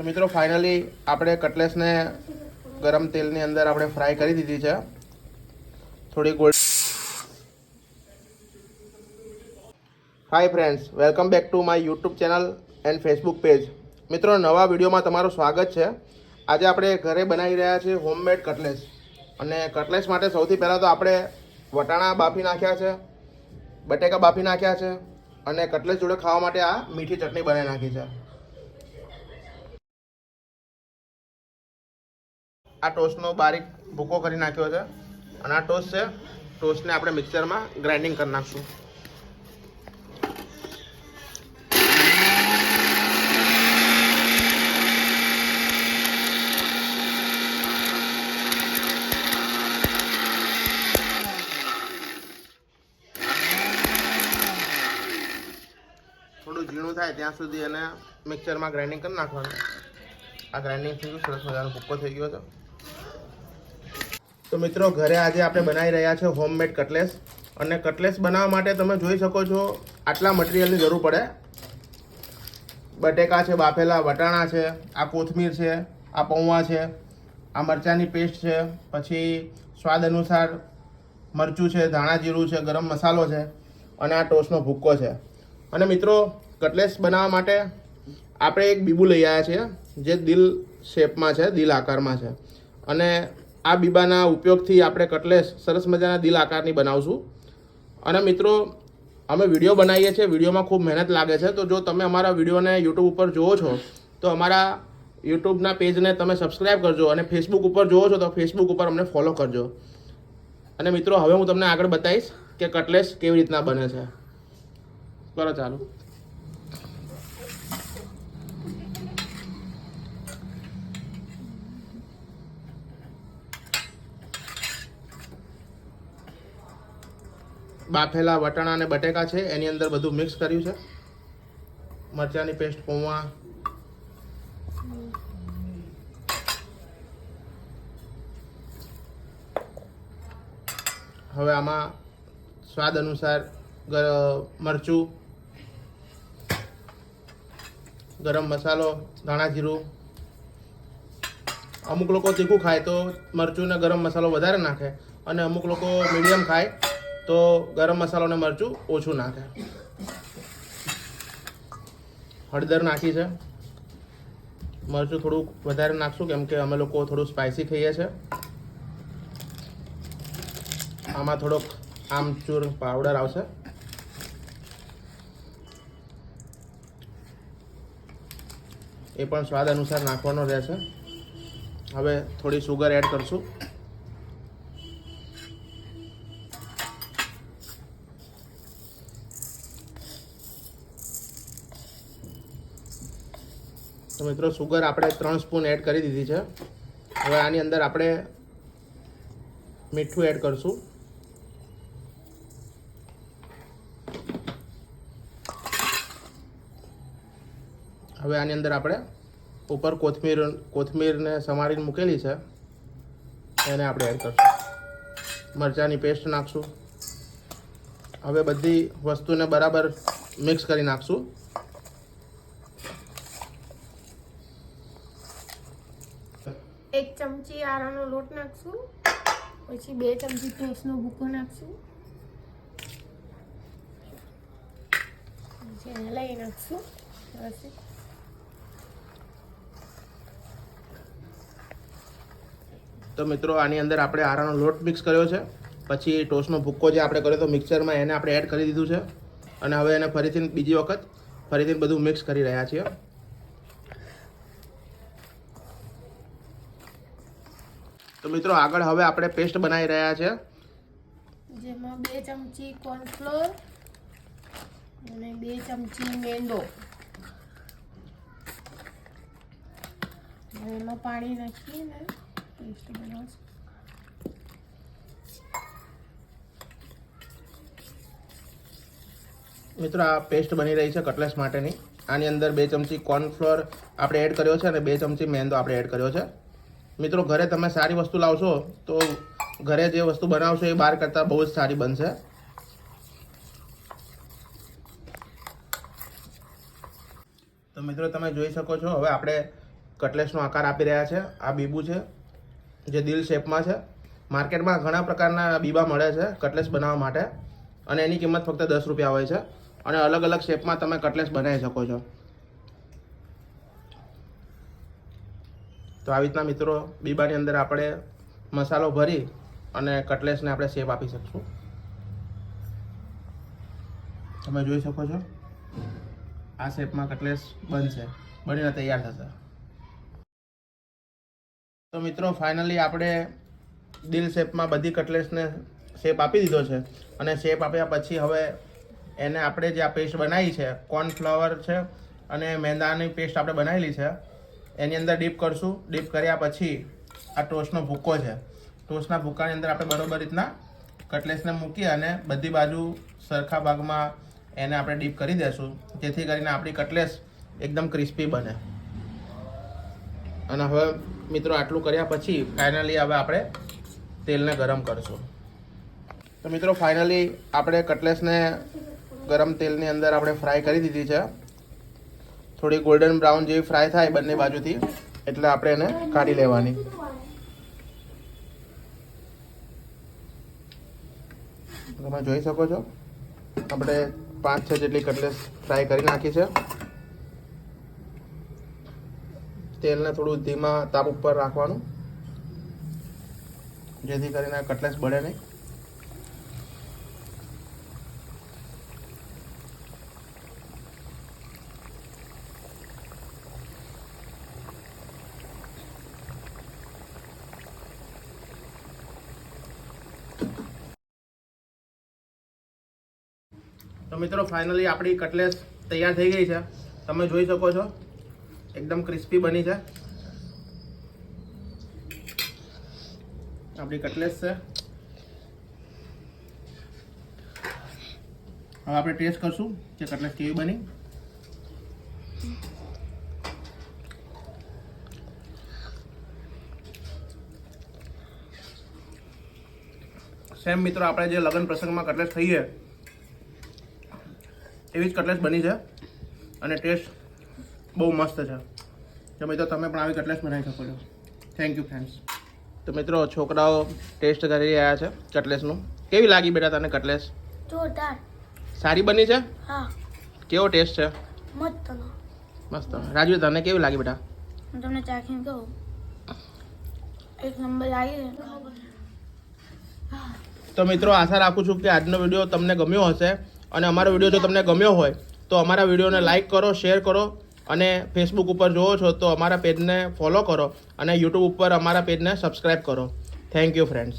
તો મિત્રો ફાઇનલી આપણે કટલેસને ગરમ તેલની અંદર આપણે ફ્રાય કરી દીધી છે. થોડી gold hi friends welcome back to my YouTube channel and Facebook page મિત્રો, નવા વિડીયોમાં તમારું સ્વાગત છે. આજે આપણે ઘરે બનાવી રહ્યા છીએ હોમમેડ કટલેસ અને કટલેસ માટે સૌથી પહેલાં તો આપણે વટાણા બાફી નાખ્યા છે, બટેકા બાફી નાખ્યા છે અને કટલેસ જોડે ખાવા માટે આ મીઠી ચટણી બનાવી નાખી છે. આ ટોસ્ટનો બારીક ભૂકો કરી નાખ્યો છે. અને આ ટોસ્ટ છે, ટોસ્ટને આપણે મિક્સરમાં ગ્રાઇન્ડિંગ કરી નાખશું. થોડું ઝીણું થાય ત્યાં સુધી એને મિક્સરમાં ગ્રાઇન્ડિંગ કરી નાખવાનું. આ ગ્રાઇન્ડિંગ થઈ ગયું, સરસ મજાનો ભૂકો થઈ ગયો છે. તો મિત્રો, ઘરે આજે આપણે બનાવી રહ્યા છે હોમમેડ કટલેસ અને કટલેસ બનાવવા માટે તમે જોઈ શકો છો, આટલા મટીરિયલની જરૂર પડે. બટેકા છે, બાફેલા વટાણા છે, આ કોથમીર છે, આ પૌવા છે, આ મરચાંની પેસ્ટ છે, પછી સ્વાદ અનુસાર મરચું છે, ધાણા જીરું છે, ગરમ મસાલો છે, અને આ ટોસ્ટનો ભૂક્કો છે. અને મિત્રો કટલેસ બનાવવા માટે આપણે એક બીબું લઈ આવ્યા છીએ, જે દિલ શેપમાં છે, દિલ આકારમાં છે. અને આ બીબાના ઉપયોગથી આપણે કટલેસ સરસ મજાના દિલ આકારની બનાવશું. અને મિત્રો, અમે વીડિયો બનાવીએ છીએ, વિડીયોમાં ખૂબ મહેનત લાગે છે. તો જો તમે અમારા વિડીયોને યુટ્યુબ ઉપર જુઓ છો, તો અમારા યુટ્યુબના પેજને તમે સબસ્ક્રાઈબ કરજો અને ફેસબુક ઉપર જુઓ છો, તો ફેસબુક ઉપર અમને ફોલો કરજો. અને મિત્રો, હવે હું તમને આગળ બતાવીશ કે કટલેસ કેવી રીતના બને છે. કરો ચાલુ. બાફેલા વટાણા અને બટેકા છે, એની અંદર બધું મિક્સ કર્યું છે. મરચાંની પેસ્ટ, પૌવા. હવે આમાં સ્વાદ અનુસાર મરચું, ગરમ મસાલો, ધાણા જીરું. અમુક લોકો તીખું ખાય તો મરચું ને ગરમ મસાલો વધારે નાખે અને અમુક લોકો મીડિયમ ખાય. તો ગરમ મસાલો અને મરચું ઓછું નાખે. હળદર નાખી છે. મરચું થોડુંક વધારે નાખશું, કેમ કે અમે લોકો થોડું સ્પાઇસી ખાઈએ છીએ આમાં થોડોક આમચૂર પાવડર આવશે. એ પણ સ્વાદ અનુસાર નાખવાનો રહેશે. હવે થોડી સુગર એડ કરશું. તો મિત્રો સુગર આપણે ત્રણ સ્પૂન એડ કરી દીધી છે. હવે આની અંદર આપણે મીઠું એડ કરશું. હવે આની અંદર આપણે ઉપર કોથમીર, કોથમીરને સમારીને મૂકેલી છે. એને આપણે એડ કરશું. મરચાંની પેસ્ટ નાખશું. હવે બધી વસ્તુને બરાબર મિક્સ કરી નાખશું. એક ચમચી આરાનો લોટ નાખશું, પછી બે ચમચી ટોસનો ભૂકો નાખશું. લઈ નાખશું તો મિત્રો, આની અંદર આપણે આરાનો લોટ મિક્સ કર્યો છે. પછી ટોસનો ભૂક્કો જે આપણે કર્યો તો મિક્સરમાં, એને આપણે એડ કરી દીધું છે. અને હવે એને ફરીથી બીજી વખત ફરીથી બધું મિક્સ કરી રહ્યા છીએ. તો મિત્રો આગળ હવે આપણે પેસ્ટ બનાવી રહ્યા છે. જેમાં બે ચમચી કોર્નફ્લોર અને બે ચમચી મેંદો. એમાં પાણી નાખીને પેસ્ટ બનાવશું. મિત્રો આ પેસ્ટ બની રહી છે કટલેસ માટેની. આની અંદર બે ચમચી કોર્નફ્લોર આપણે એડ કર્યો છે અને બે ચમચી મેંદો આપણે એડ કર્યો છે. મિત્રો, ઘરે તમે સારી વસ્તુ લાવશો તો ઘરે જે વસ્તુ બનાવશો એ બહાર કરતાં બહુ જ સારી બનશે. તો મિત્રો, તમે જોઈ શકો છો, હવે આપણે કટલેસનો આકાર આપી રહ્યા છે. આ બીબુ છે, જે દિલ શેપમાં છે. માર્કેટમાં ઘણા પ્રકારના બીબા મળે છે કટલેસ બનાવવા માટે. અને એની કિંમત ફક્ત દસ રૂપિયા હોય છે. અને અલગ અલગ શેપમાં તમે કટલેસ બનાવી શકો છો. તો આવી રીતના મિત્રો બીબાની અંદર આપણે મસાલો ભરી અને કટલેસને આપણે શેપ આપી શકશું. તમે જોઈ શકો છો, આ શેપમાં કટલેસ બનશે, બનીને તૈયાર થશે. તો મિત્રો ફાઇનલી આપણે દિલ શેપમાં બધી કટલેસને શેપ આપી દીધો છે અને શેપ આપ્યા પછી હવે એને આપણે જે આ પેસ્ટ બનાવી છે કોર્નફ્લાવર છે અને મેંદાની પેસ્ટ આપણે બનાવેલી છે એની અંદર ડીપ કરશું. ડીપ કર્યા પછી આ ટોસ્ટનો ભૂક્કો છે. ટોસ્ટના ભૂક્કાની અંદર આપણે બરોબર રીતના કટલેસને મૂકી અને બધી બાજુ સરખા ભાગમાં એને આપણે ડીપ કરી દેશું. જેથી કરીને આપણી કટલેસ એકદમ ક્રિસ્પી બને. અને હવે મિત્રો આટલું કર્યા પછી ફાઇનલી હવે આપણે તેલને ગરમ કરશું. તો મિત્રો ફાઇનલી આપણે કટલેસને ગરમ તેલની અંદર આપણે ફ્રાય કરી દીધી છે. થોડી ગોલ્ડન બ્રાઉન જેવી ફ્રાય થાય બંને બાજુથી, એટલે આપણે એને કાઢી લેવાની. તમે જોઈ શકો છો, આપણે પાંચ, છ જેટલી કટલેસ ફ્રાય કરી નાખી છે. તેલને થોડું ધીમા તાપ ઉપર રાખવાનું, જેથી કરીને કટલેસ બળે નહીં. તો મિત્રો ફાઇનલી આપણી કટલેસ તૈયાર થઈ ગઈ છે. તમે જોઈ શકો છો. એકદમ ક્રિસ્પી બની છે. આપણી કટલેસ છે. હવે આપણે ટેસ્ટ કરશું કે કટલેસ કેવી બની. સેમ મિત્રો, આપણે જે લગ્ન પ્રસંગમાં કટલેસ થઈએ એવી જ કટલેસ બની છે અને ટેસ્ટ બહુ મસ્ત છે. તો મિત્રો તમે પણ આવી કટલેસ બનાવી શકો છો. થેન્ક યુ ફ્રેન્ડ્સ તો મિત્રો છોકરાઓ ટેસ્ટ કરી રહ્યા છે કટલેસનું કેવી લાગી બેટા તને કટલેસ જોરદાર. સારી બની છે? હા. કેવો ટેસ્ટ છે? મસ્ત મસ્ત. રાજુ તને કેવી લાગી બેટા? હું તમને ચાખીને કહું. એક નંબર લાગી તો મિત્રો આશા રાખું છું કે આજનો વીડિયો તમને ગમ્યો હશે. અને અમારો વીડિયો જો તમને ગમ્યો હોય, તો અમારા વિડીયોને લાઈક કરો શેર કરો અને ફેસબુક ઉપર જોવો છો તો અમારા પેજને ફોલો કરો અને યુટ્યુબ ઉપર અમારા પેજને સબસ્ક્રાઈબ કરો. Thank you friends